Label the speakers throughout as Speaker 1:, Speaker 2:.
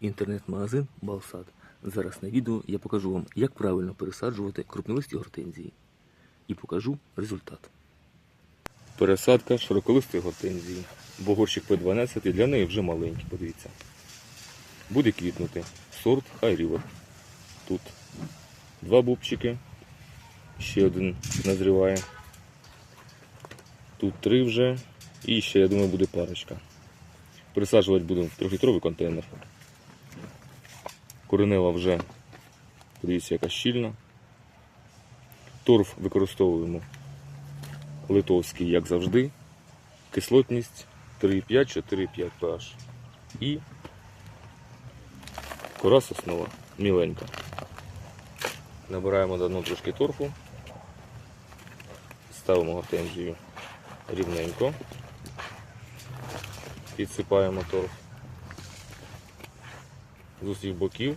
Speaker 1: Інтернет-магазин Балсад. Зараз на відео я покажу вам, як правильно пересаджувати крупнолисті гортензії. І покажу результат. Пересадка широколистої гортензії. Бо горщик П12 для неї вже маленький, подивіться. Буде квітнути сорт High. Тут два бубчики, ще один назріває. Тут три вже. І ще, я думаю, буде парочка. Пересаджувати будемо в трьохлітровий контейнер. Коренева вже, подивіться, яка щільна. Торф використовуємо литовський, як завжди. Кислотність 3,5-4,5 pH. І кора соснова міленька. Набираємо дна трошки торфу. Ставимо гортензію рівненько. Підсипаємо торф з усіх боків.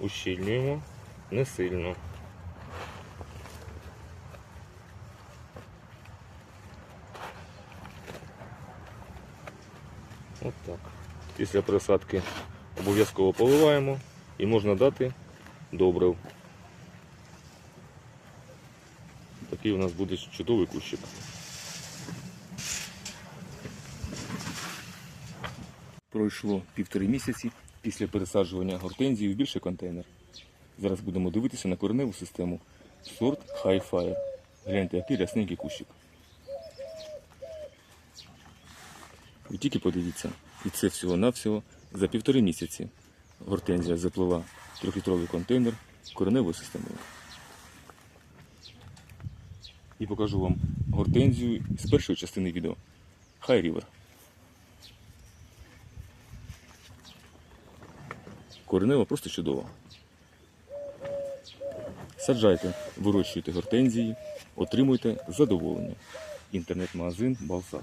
Speaker 1: Ущільнюємо не сильно. От так. Після пересадки обов'язково поливаємо і можна дати добрив. Такий у нас буде чудовий кущик. Пройшло півтори місяці після пересаджування гортензії в більший контейнер. Зараз будемо дивитися на кореневу систему сорт High Fire. Гляньте, який рясненький кущик. Ви тільки подивіться, і це всього-навсього за півтори місяці гортензія заплила трьохлітровий контейнер кореневою системою. І покажу вам гортензію з першої частини відео. High River. Коренева просто чудова. Саджайте, вирощуйте гортензії, отримуйте задоволення. Інтернет-магазин Балсад.